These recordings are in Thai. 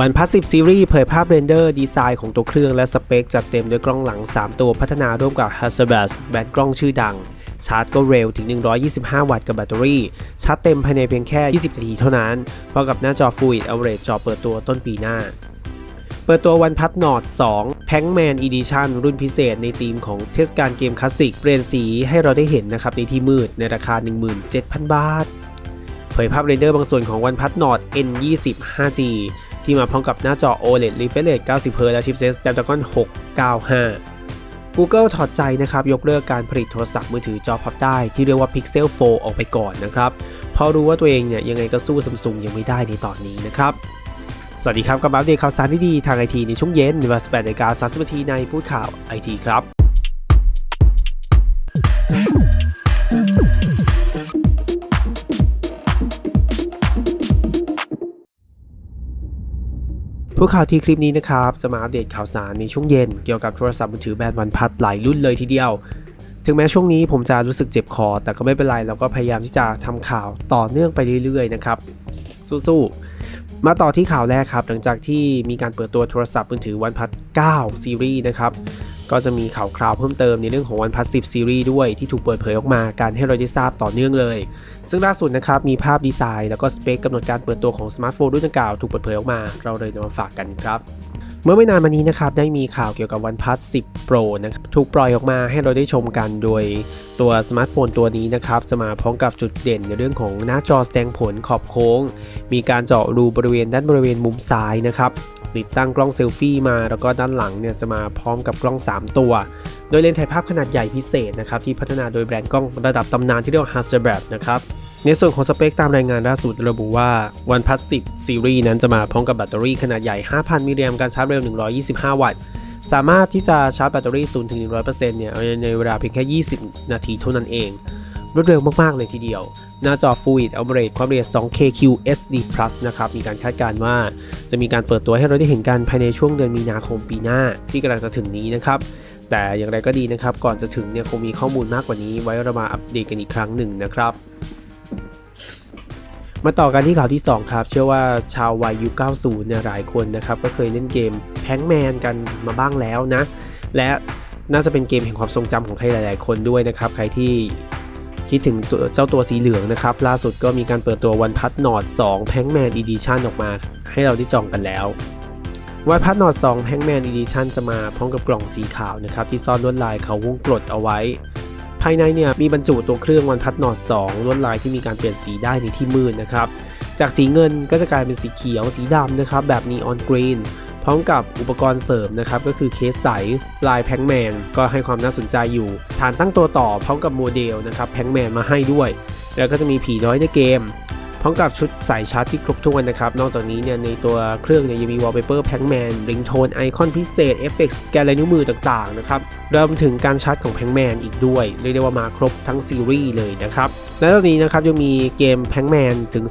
วันพัส10ซีรีส์เผยภาพเรนเดอร์ดีไซน์ของตัวเครื่องและสเปคจัดเต็มด้วยกล้องหลัง 3 ตัวพัฒนาร่วมกับ Hasselblad แบรนด์กล้องชื่อดัง ชาร์จก็เร็วถึง 125 วัตต์กับแบตเตอรี่ ชาร์จเต็มภายในเพียงแค่ 20 นาทีเท่านั้นพร้อมกับหน้าจอ Full AMOLED จอเปิดตัวต้นปีหน้า เปิดตัววันพัดนอร์ด2 p a n m a n Edition รุ่นพิเศษในธีมของเทศกาลเกมคลาสสิกเปลี่ยนสีให้เราได้เห็นนะครับในที่มืดในราคา 17,000 บาท เผยภาพเรนเดอร์บางส่วนของวันพัดนอด N20 5G ที่มาพร้อมกับหน้าจอ OLED Refresh Rate 90 Hz และชิปเซ็ต Snapdragon 695 Google ถอดใจนะครับ ยกเลิกการผลิตโทรศัพท์มือถือจอพับได้ ที่เรียกว่า Pixel 4 ออกไปก่อนนะครับ เพราะรู้ว่าตัวเองเนี่ยยังไงก็สู้ Samsung ยังไม่ได้ในตอนนี้นะครับสวัสดีครับกับอัปเดตข่าวสารที่ดีทางไอทีในช่วงเย็นเวลา18นาฬิกา30นาทีในพูดข่าวไอทีครับ ผู้ข่าวที่คลิปนี้นะครับจะมาอัปเดตข่าวสารในช่วงเย็นเกี่ยวกับโทรศัพท์มือถือแบรนด์วันพัทหลายรุ่นเลยทีเดียว ถึงแม้ช่วงนี้ผมจะรู้สึกเจ็บคอ แต่ก็ไม่เป็นไรเราก็พยายามที่จะทำข่าวต่อเนื่องไปเรื่อยๆนะครับสู้ๆมาต่อที่ข่าวแรกครับ หลังจากที่มีการเปิดตัวโทรศัพท์มือถือวันพัท9ซีรีส์นะครับ ก็จะมีข่าวคราวเพิ่มเติมในเรื่องของวันพัด10ซีรีส์ด้วยที่ถูกเปิดเผยออกมาการให้เราได้ทราบต่อเนื่องเลย ซึ่งล่าสุดนะครับมีภาพดีไซน์แล้วก็สเปคกำหนดการเปิดตัวของสมาร์ทโฟนรุ่นดังกล่าวถูกเปิดเผยออกมาเราเลยนำมาฝากกันครับเมื่อไม่นานมานี้นะครับได้มีข่าวเกี่ยวกับ OnePlus 10 Pro นะครับถูกปล่อยออกมาให้เราได้ชมกันโดยตัวสมาร์ทโฟนตัวนี้นะครับจะมาพร้อมกับจุดเด่นในเรื่องของหน้าจอแสดงผลขอบโค้ง มีการเจาะรูบริเวณด้านบริเวณมุมซ้ายนะครับ ติดตั้งกล้องเซลฟี่มา แล้วก็ด้านหลังเนี่ยจะมาพร้อมกับกล้อง 3 ตัว โดยเลนส์ถ่ายภาพขนาดใหญ่พิเศษนะครับที่พัฒนาโดยแบรนด์กล้องระดับตำนานที่เรียกว่า Hasselblad นะครับในส่วนของสเปคตามรายงานล่าสุดระบุว่า OnePlus 10ซีรีส์นั้นจะมาพร้อมกับแบตเตอรี่ขนาดใหญ่ 5,000 มิลลิแอมป์การชาร์จเร็ว 125 วัตต์ สามารถที่จะชาร์จแบตเตอรี่0ถึง100%เนี่ยในเวลาเพียงแค่ 20 นาทีเท่านั้นเอง รวดเร็วมาก ๆ เลยทีเดียว หน้าจอ Full AMOLED ความละเอียด 2K QHD+ นะครับ มีการคาดการณ์ว่าจะมีการเปิดตัวให้เราได้เห็นกันภายในช่วงเดือนมีนาคมปีหน้าที่กำลังจะถึงนี้นะครับ แต่อย่างไรก็ดีนะครับ ก่อนจะถึงเนี่ยคงมีข้อมูลมากกว่านี้ ไว้เรามาอัปเดตกันอีกครั้งหนึ่งนะครับมาต่อกันที่ข่าวที่ 2 ครับ เชื่อว่าชาววัยยุค 90 เนี่ยหลายคนนะครับ ก็เคยเล่นเกมแพงแมนกันมาบ้างแล้วนะ และน่าจะเป็นเกมแห่งความทรงจำของใครหลาย ๆ คนด้วยนะครับ ใครที่ คิดถึงเจ้าตัวสีเหลืองนะครับ ล่าสุดก็มีการเปิดตัววันพัดนอด2 p a n m a n Edition ออกมา ให้เราได้จองกันแล้ววันพัดนอด2 p a n m a n Edition จะมาพร้อมกับกล่องสีขาวนะครับ ที่ซ่อนลวดลายเขาวงกลดเอาไว้ ภายในเนี่ยมีบรรจุตัวเครื่องวันพัดนอด2ลวดลายที่มีการเปลี่ยนสีได้ในที่มืดนะครับ จากสีเงินก็จะกลายเป็นสีเขียวสีดำนะครับแบบนีออนกรีน พร้อมกับอุปกรณ์เสริมนะครับก็คือเคสใสลายแพงแมนก็ให้ความน่าสนใจอยู่ ฐานตั้งตัวต่อพร้อมกับโมเดลนะครับแพงแมนมาให้ด้วย แล้วก็จะมีผีน้อยในเกม พร้อมกับชุดสายชาร์จที่ครบถ้วนนะครับ นอกจากนี้เนี่ยในตัวเครื่องเนี่ยยังมีวอลเปเปอร์แพงแมนริงโทนไอคอนพิเศษเอฟเฟกต์สแกนลายนิ้วมือต่างๆนะครับรวมถึงการชาร์จของแพงแมนอีกด้วย เรียกได้ว่ามาครบทั้งซีรีส์เลยนะครับและตอนนี้นะครับยังมีเกมแพงแมนถึง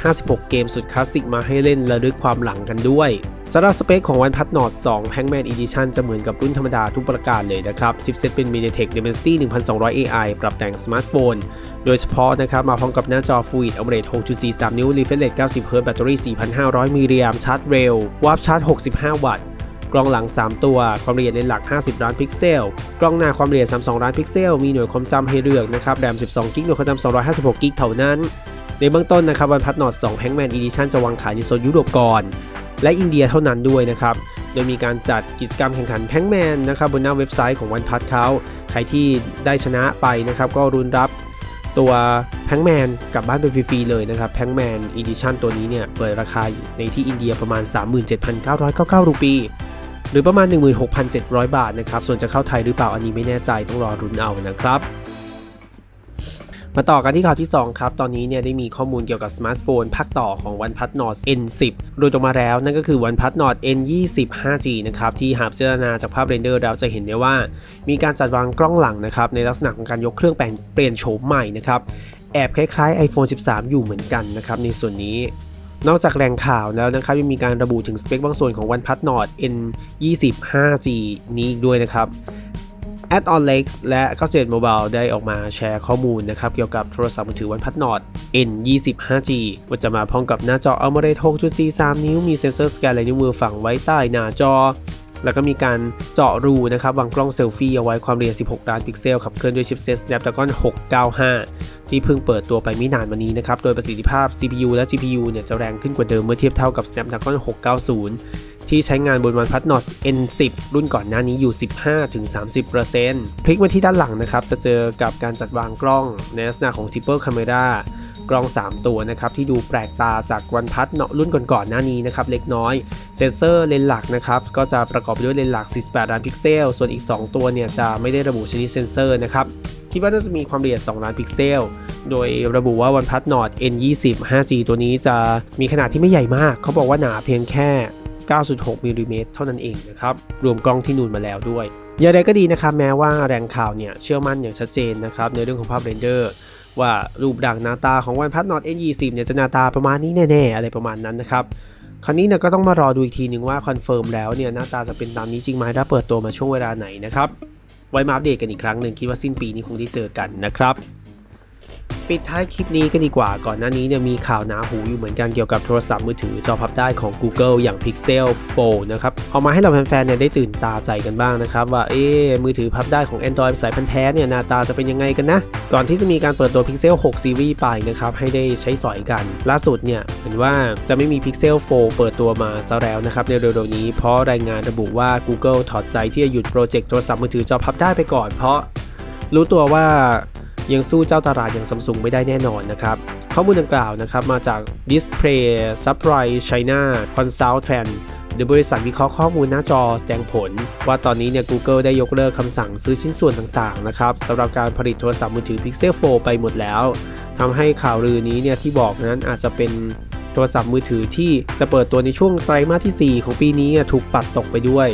256 เกมสุดคลาสสิกมาให้เล่นระลึกความหลังกันด้วย สำหรับสเปคของ OnePlus Nord 2 Hangman Edition จะเหมือนกับรุ่นธรรมดาทุกประการเลยนะครับ ชิปเซ็ตเป็น MediaTek Dimensity 1200 AI ปรับแต่งสมาร์ทโฟน โดยเฉพาะนะครับ มาพร้อมกับหน้าจอ Full AMOLED 6.4 3 นิ้ว Refresh Rate 90 Hz แบตเตอรี่ 4,500 มิลลิแอมชาร์จเร็ว วาร์ปชาร์จ 65 วัตต์กล้องหลัง 3 ตัว ความละเอียดเลนส์หลัก 50 ล้านพิกเซล กล้องหน้าความละเอียด 32 ล้านพิกเซล มีหน่วยความจำให้เลือกนะครับ แรม 12 กิก หน่วยความจำ256 กิก เท่านั้น ในเบื้องต้นนะครับ OnePlus Nord 2 Hangman Edition จะวางขายในโซนยุโรปก่อน และอินเดียเท่านั้นด้วยนะครับ โดยมีการจัดกิจกรรมแข่งขันแพงแมนนะครับบนหน้าเว็บไซต์ของวันพัทเขาใครที่ได้ชนะไปนะครับก็รุนรับตัวแพงแมนกลับบ้านเป็นฟรีๆเลยนะครับแพงแมนอีดิชั่นตัวนี้เนี่ยเปิดราคาในที่อินเดียประมาณ 37,999 รูปี หรือประมาณ 16,700 บาทนะครับส่วนจะเข้าไทยหรือเปล่าอันนี้ไม่แน่ใจต้องรอรุนเอานะครับ มาต่อกันที่ข่าวที่ 2 ครับ ตอนนี้เนี่ยได้มีข้อมูลเกี่ยวกับสมาร์ทโฟนภาคต่อของ OnePlus Nord N10 โดยตรงมาแล้วนั่นก็คือ OnePlus Nord N20 5G นะครับที่หากพิจารณาจากภาพเรนเดอร์แล้วจะเห็นได้ว่า มีการจัดวางกล้องหลังนะครับในลักษณะของการยกเครื่องแปลงเปลี่ยนโฉมใหม่นะครับแอบคล้ายๆ iPhone 13 อยู่เหมือนกันนะครับในส่วนนี้นอกจากแหล่งข่าวแล้วนะครับยังมีการระบุถึงสเปคบางส่วนของ OnePlus Nord N20 5G นี้อีกด้วยนะครับ a d o n Lex และเกษตรโมบาวได้ออกมาแชร์ข้อมูลนะครับเกี่ยวกับโทรศัพท์มือถือวันพัดนอด N20 5G ว่าจะมาพร้อมกับหน้าจอ AMOLED 6.43 นิ้วมีเซ็นเซอร์สแกนลายนิ้วมือฝังไว้ใต้หน้าจอ แล้วก็มีการเจาะรูนะครับวางกล้องเซลฟี่เอาไว้ความละเอียด 16 ล้านพิกเซลขับเคลื่อนด้วยชิปเซ็ต Snapdragon 695 ที่เพิ่งเปิดตัวไปไม่นานมานี้นะครับ โดยประสิทธิภาพ CPU และ GPU เนี่ยจะแรงขึ้นกว่าเดิมเมื่อเทียบเท่ากับ Snapdragon 690 ที่ใช้งานบนวันพัดนอต N10 รุ่นก่อนหน้านี้อยู่ 15-30%พลิกมาที่ด้านหลังนะครับจะเจอกับการจัดวางกล้องในลักษณะของ Triple Camera กล้อง 3 ตัวนะครับที่ดูแปลกตาจากวันพัดเนาะรุ่นก่อนๆหน้านี้นะครับเล็กน้อยเซนเซอร์เลนส์หลักนะครับก็จะประกอบด้วยเลนส์หลัก 48 ล้านพิกเซล ส่วนอีก 2 ตัวเนี่ยจะไม่ได้ระบุชนิดเซนเซอร์นะครับคิดว่าน่าจะมีความละเอียด 2 ล้านพิกเซล โดยระบุว่า OnePlus Nord N20 5G ตัวนี้จะมีขนาดที่ไม่ใหญ่มาก เขาบอกว่าหนาเพียงแค่ 9.6มิลลิเมตรเท่านั้นเองนะครับ รวมกล้องที่นูนมาแล้วด้วย อย่างไรก็ดีนะครับ แม้ว่าแรงข่าวเนี่ย เชื่อมั่นอย่างชัดเจนนะครับ ในเรื่องของภาพเรนเดอร์ ว่ารูปดังหน้าตาของ OnePlus Nord N20 เนี่ยจะหน้าตาประมาณนี้แน่ๆ อะไรประมาณนั้นนะครับ คราวนี้เนี่ยก็ต้องมารอดูอีกทีหนึ่งว่าคอนเฟิร์มแล้วเนี่ยหน้าตาจะเป็นตามนี้จริงไหมถ้าเปิดตัวมาช่วงเวลาไหนนะครับ ไว้มาอัปเดตกันอีกครั้งหนึ่งคิดว่าสิ้นปีนี้คงได้เจอกันนะครับ ปิดท้ายคลิปนี้กันดีกว่า ก่อนหน้านี้เนี่ยมีข่าวหนาหูอยู่เหมือนกันเกี่ยวกับโทรศัพท์มือถือจอพับได้ของ Google อย่าง Pixel Fold นะครับ เอามาให้เราแฟนๆเนี่ยได้ตื่นตาใจกันบ้างนะครับ ว่าเอ๊มือถือพับได้ของ Android สายพันธุ์แท้เนี่ยหน้าตาจะเป็นยังไงกันนะ ก่อนที่จะมีการเปิดตัว Pixel 6 Series ไปนะครับ ให้ได้ใช้สอยกัน ล่าสุดเนี่ยเห็นว่าจะไม่มี Pixel Fold เปิดตัวมาซะแล้วนะครับในเร็วๆนี้เพราะรายงานระบุว่า Google ถอดใจที่จะหยุดโปรเจกต์โทรศัพท์มือถือจอพับได้ไปก่อนเพราะรู้ตัวว่า ยังสู้เจ้าตลาดอย่างซัมซุงไม่ได้แน่นอนนะครับ ข้อมูลดังกล่าวนะครับมาจาก Display Supply China Consult Trend โดยบริษัทวิเคราะห์ข้อมูลหน้าจอแสดงผล ว่าตอนนี้เนี่ย Google ได้ยกเลิกคำสั่งซื้อชิ้นส่วนต่างๆนะครับสำหรับการผลิตโทรศัพท์มือถือ Pixel 4 ไปหมดแล้วทำให้ข่าวลือนี้เนี่ยที่บอกนั้นอาจจะเป็นโทรศัพท์มือถือที่จะเปิดตัวในช่วงไตรมาสที่ 4 ของปีนี้ถูกปัดตกไปด้วย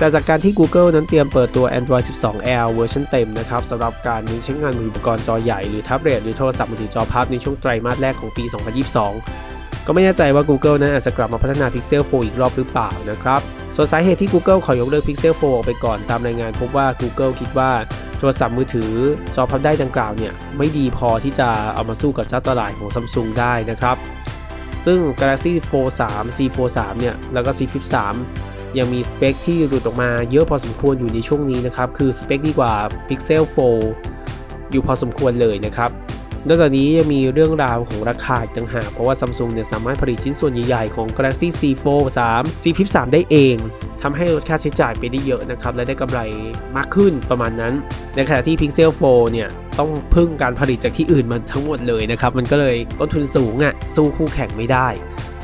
แต่จากการที่ Google นั้นเตรียมเปิดตัว Android 12L เวอร์ชันเต็มนะครับสำหรับการใช้งานออุปกรณ์จอใหญ่หรือแท็บเล็ตหรือโทรศัพท์มือถือจอพับในช่วงไตรมาสแรกของปี 2022 ก็ไม่แน่ใจว่า Google นั้นอาจจะกลับมาพัฒนา Pixel 4 อีกรอบหรือเปล่านะครับส่วนสาเหตุที่ Google ขอยกเลิก Pixel 4 ออกไปก่อนตามรายงานพบว่า Google คิดว่าโทรศัพท์มือถือจอพับได้ดังกล่าวเนี่ยไม่ดีพอที่จะเอามาสู้กับเจ้าตลาดของ Samsung ได้นะครับซึ่ง Galaxy Fold 3 C Fold 3เนี่ยแล้วก็ C Flip 3 ยังมีสเปคที่หลุดออกมาเยอะพอสมควรอยู่ในช่วงนี้นะครับ คือสเปคดีกว่า Pixel Fold อยู่พอสมควรเลยนะครับนอกจากนี้ยังมีเรื่องราวของราคาอีกต่างหากเพราะว่า Samsung เนี่ยสามารถผลิตชิ้นส่วนใหญ่ๆของ Galaxy C Fold 3 C Flip 3 ได้เองทำให้ลดค่าใช้จ่ายไปได้เยอะนะครับ และได้กำไรมากขึ้นประมาณนั้น ในขณะที่ Pixel 4 เนี่ย ต้องพึ่งการผลิตจากที่อื่นมันทั้งหมดเลยนะครับ มันก็เลยต้นทุนสูงอะ่ะสู้คู่แข่งไม่ได้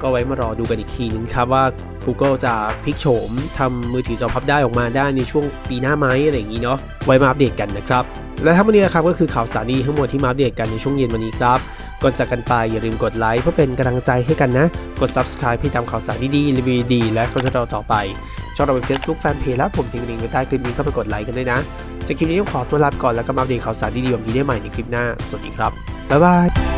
ก็ไว้มารอดูกันอีกทีนึงครับว่า Google จะพลิกโฉมทำมือถือจอพับได้ออกมาได้ในช่วงปีหน้าไหมอะไรอย่างนี้เนาะไว้มาอัปเดตกันนะครับ และทั้งหมดนี้นะครับก็คือข่าวสารดีทั้งหมดที่มาอัปเดตกันในช่วงเย็นวันนี้ครับก่อนจากกันไปอย่าลืมกดไลค์เพื่อเป็นกำลังใจให้กันนะ กด subscribe เพื่อตามข่าวสารดีๆรีวิวดีๆและคอนเทนต์เราต่อไปช่องเราเป็น Facebook Fanpage และผมทิ้งลิงก์ไว้ใต้คลิปนี้เข้าไปกดไลค์กันด้วยนะสำหรับคลิปนี้ต้องขอตัวลาไปก่อนแล้วก็มาอัปเดตข่าวสารดีๆแบบนี้ได้ใหม่ในคลิปหน้าสวัสดีครับบ๊ายบาย